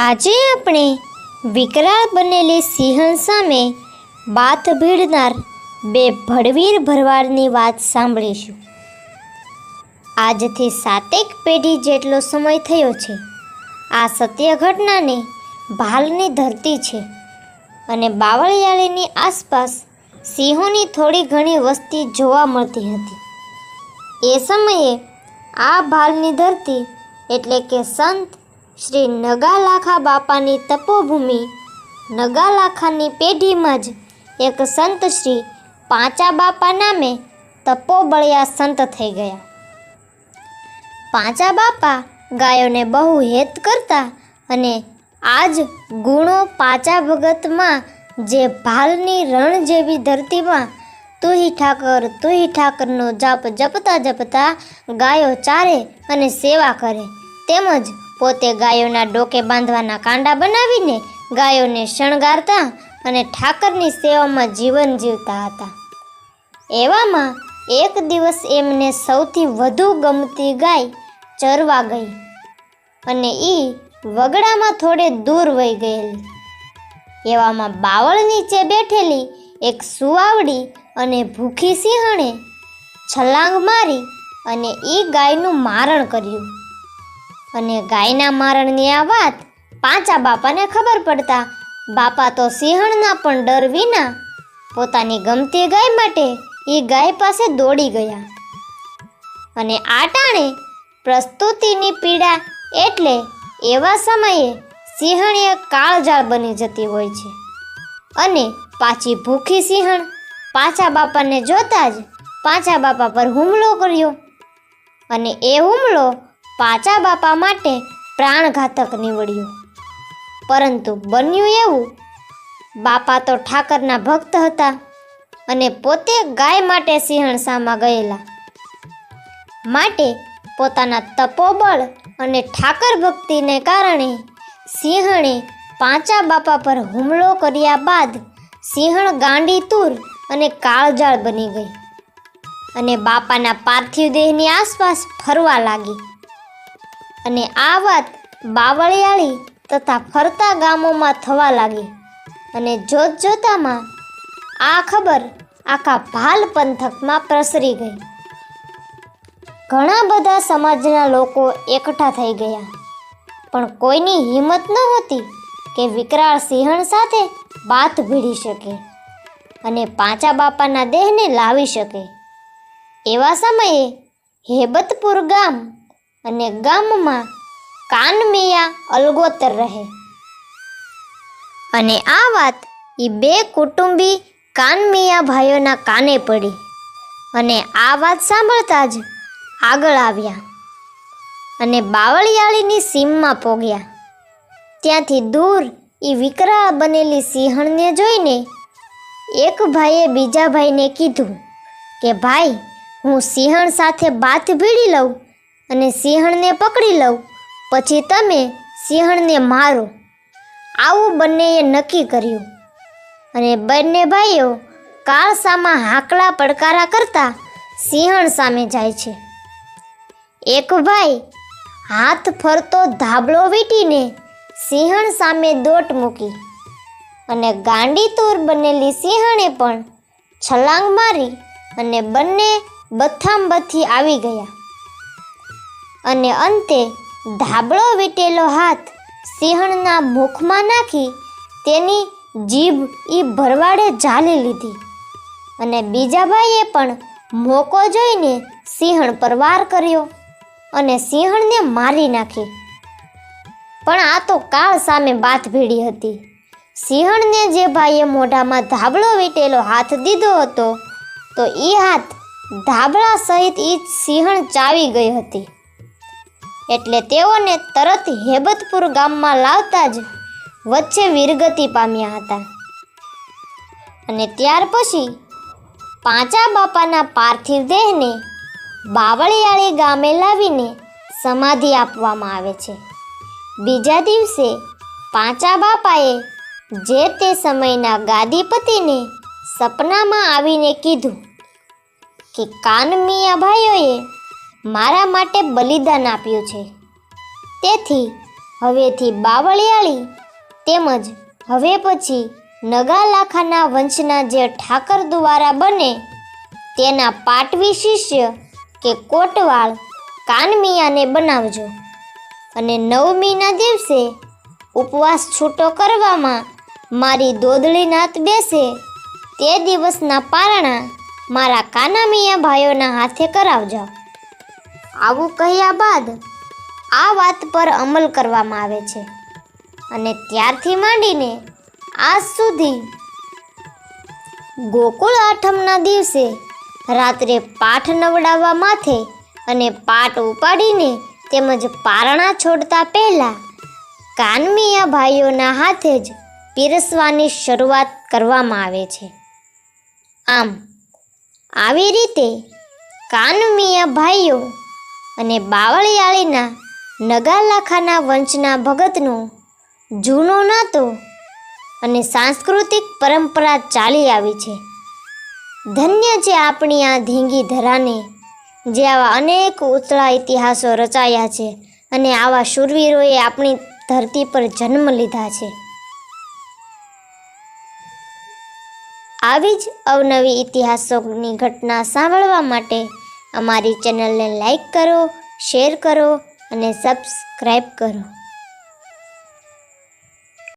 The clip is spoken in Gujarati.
આજે આપણે વિકરાળ બનેલી સિંહણ સામે બાથ ભીડનાર બે ભડવીર ભરવાડની વાત સાંભળીશું. આજથી સાતેક પેઢી જેટલો સમય થયો છે. આ સત્ય ઘટનાને ભાલની ધરતી છે અને બાવળિયાળીની આસપાસ સિંહોની થોડી ઘણી વસ્તી જોવા મળતી હતી. એ સમયે આ ભાલની ધરતી એટલે કે સંત શ્રી નગાલાખા બાપાની તપોભૂમિ. નગાલાખાની પેઢીમાં જ એક સંત શ્રી પાંચા બાપા નામે તપોબળિયા સંત થઈ ગયા. પાંચા બાપા ગાયોને બહુ હેત કરતા અને આજ ગુણો પાંચા ભગતમાં જે ભાલની રણ જેવી ધરતીમાં તુહી ઠાકર, તુહી ઠાકરનો જાપ જપતા જપતા ગાયો ચારે અને સેવા કરે. તેમજ પોતે ગાયોના ડોકે બાંધવાના કાંડા બનાવીને ગાયોને શણગારતા અને ઠાકરની સેવામાં જીવન જીવતા હતા. એવામાં એક દિવસ એમને સૌથી વધુ ગમતી ગાય ચરવા ગઈ અને એ વગડામાં થોડે દૂર વહી ગયેલી. એવામાં બાવળ નીચે બેઠેલી એક સુવાવડી અને ભૂખી સિંહણે છલાંગ મારી અને એ ગાયનું મારણ કર્યું. અને ગાયના મારણની આ વાત પાંચા બાપાને ખબર પડતા બાપા તો સિંહણના પણ ડર વિના પોતાની ગમતી ગાય માટે એ ગાય પાસે દોડી ગયા. અને આ ટાણે પ્રસ્તુતિની પીડા એટલે એવા સમયે સિંહણીય કાળજાળ બની જતી હોય છે. અને પાછી ભૂખી સિંહણ પાછા બાપાને જોતા જ પાછા બાપા પર હુમલો કર્યો. અને એ હુમલો પાછા બાપા માટે પ્રાણઘાતક નીવડ્યું. પરંતુ બન્યું એવું, બાપા તો ઠાકરના ભક્ત હતા અને પોતે ગાય માટે સિંહણ સામા ગયેલા. માટે પોતાના તપોબળ અને ઠાકર ભક્તિને કારણે સિંહણે પાંચા બાપા પર હુમલો કર્યા બાદ સિંહણ ગાંડી તૂર અને કાળજાળ બની ગઈ અને બાપાના પાર્થિવ દેહની આસપાસ ફરવા લાગી. અને આ વાત બાવળિયાળી તથા ફરતા ગામોમાં થવા લાગી. અને જોત જોતામાં આ ખબર આખા ભાલ પંથકમાં પ્રસરી ગઈ. ઘણા બધા સમાજના લોકો એકઠા થઈ ગયા. પણ કોઈની હિંમત નહોતી કે વિકરાળ સિંહણ સાથે બાથ ભીડી શકે અને પાંચા બાપાના દેહને લાવી શકે. એવા સમયે હેબતપુર ગામ અને ગામમાં કાનમિયા અલગોતર રહે. અને આ વાત એ બે કુટુંબી કાનમિયા ભાઈઓના કાને પડી. અને આ વાત સાંભળતા જ આગળ આવ્યા. અને બાવળિયાળીની સીમમાં પોગ્યા. ત્યાંથી દૂર એ વિકરાળ બનેલી સિંહણને જોઈને એક ભાઈએ બીજા ભાઈને કીધું કે, ભાઈ, હું સિંહણ સાથે બાથ ભીડી લઉં. અને સિંહણને પકડી લઉં. પછી તમે સિંહણને મારો. આવું બંનેએ નક્કી કર્યું. અને બંને ભાઈઓ કાળસામાં હાકલા પડકારા કરતા સિંહણ સામે જાય છે. એક ભાઈ હાથ ફરતો ધાબળો વીટીને સિંહણ સામે દોટ મૂકી અને ગાંડી તૂર બનેલી સિંહણે પણ છલાંગ મારી અને બંને બથામ બથી આવી ગયા. અને અંતે ધાબળો વીટેલો હાથ સિંહણના મુખમાં નાખી તેની જીભ એ ભરવાડે ઝાલી લીધી. અને બીજા ભાઈએ પણ મોકો જોઈને સિંહણ પર વાર કર્યો અને સિંહણને મારી નાખી. પણ આ તો કાળ સામે બાથ ભીડી હતી. સિંહણને જે ભાઈએ મોઢામાં ધાબળો વીટેલો હાથ દીધો હતો, તો એ હાથ ધાબળા સહિત એ સિંહણ ચાવી ગઈ હતી. એટલે તેઓને તરત હેબતપુર ગામમાં લાવતા જ વચ્ચે વીરગતિ પામ્યા હતા. અને ત્યાર પછી પાંચા બાપાના પાર્થિવ દેહને બાવળિયાળી ગામે લાવીને સમાધિ આપવામાં આવે છે. બીજા દિવસે પાંચા બાપાએ જે તે સમયના ગાદીપતિને સપનામાં આવીને કીધું કે કાનમિયા ભાઈઓએ મારા માટે બલિદાન આપ્યું છે. તેથી હવેથી બાવળિયાળી તેમજ હવે પછી નગાલાખાના વંશના જે ઠાકર દ્વારા બને તેના પાટવી શિષ્ય કે કોટવાળ કાનમિયાને બનાવજો અને નવમીના દિવસે ઉપવાસ છૂટો કરવામાં મારી દોદળી નાત બેસે તે દિવસના પારણા મારા કાનામિયા ભાઈઓના હાથે કરાવજો. આવું કહ્યા બાદ આ વાત પર અમલ કરવામાં આવે છે. અને ત્યારથી માંડીને આજ સુધી ગોકુળ આઠમના દિવસે રાત્રે પાઠ નવડાવવા માથે અને પાટ ઉપાડીને તેમજ પારણા છોડતા પહેલાં કાનમિયા ભાઈઓના હાથે જ પીરસવાની શરૂઆત કરવામાં આવે છે. આમ, આવી રીતે કાનમિયા ભાઈઓ અને બાવળિયાળીના નગાલાખાના વંશના ભગતનું જૂનો નાતો અને સાંસ્કૃતિક પરંપરા ચાલી આવી છે. ધન્ય છે આપણી આ ધીંગી ધરાને, જે આવા અનેક ઉતળા ઇતિહાસો રચાયા છે અને આવા શૂરવીરોએ આપણી ધરતી પર જન્મ લીધા છે. આવી જ અવનવી ઇતિહાસોની ઘટના સાંભળવા માટે અમારી ચેનલને લાઈક કરો શેર કરો અને સબસ્ક્રાઈબ કરો.